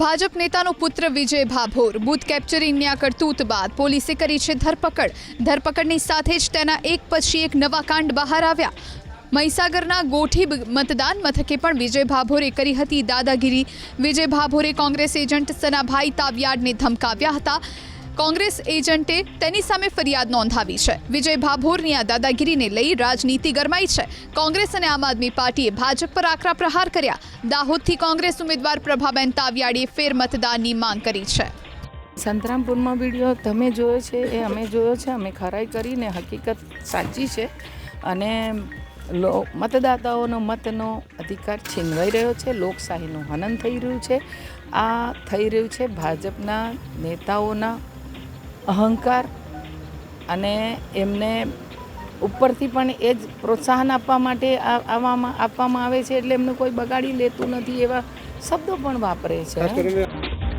ભાજપ નેતાનો પુત્ર વિજય ભાભોર. બૂથ કેપ્ચરિંગની આ કરતૂત બાદ પોલીસે કરી છે ધરપકડ. ધરપકડની સાથે જ તેના એક પછી એક નવા કાંડ બહાર આવ્યા. મહીસાગરના ગોઠી મતદાન મથકે પણ વિજય ભાભોરે કરી હતી દાદાગીરી. વિજય ભાભોરે કોંગ્રેસ એજન્ટ સનાભાઈ તાવિયાડને ધમકાવ્યા હતા. કોંગ્રેસ એજન્ટે તેની સામે ફરિયાદ નોંધાવી છે. વિજય ભાભોરની આ દાદાગીરીને લઈ રાજનીતિ ગરમાઈ છે. કોંગ્રેસ અને આમ આદમી પાર્ટીએ ભાજપ પર આકરા પ્રહાર કર્યા. દાહોદથી કોંગ્રેસ ઉમેદવાર પ્રભાબેન તાવિયાડીએ ફેર મતદાનની માંગ કરી છે. સંતરામપુરમાં વીડિયો તમે જોયો છે, એ અમે જોયો છે, અમે ખરાઈ કરીને હકીકત સાચી છે અને લો, મતદાતાઓનો મતનો અધિકાર છીનવાઈ રહ્યો છે, લોકશાહીનું હનન થઈ રહ્યું છે. આ થઈ રહ્યું છે ભાજપના નેતાઓના અહંકાર અને એમને ઉપરથી પણ એ જ પ્રોત્સાહન આપવા માટે આવવામાં આપવામાં આવે છે એટલે એમને કોઈ બગાડી લેતું નથી એવા શબ્દો પણ વાપરે છે.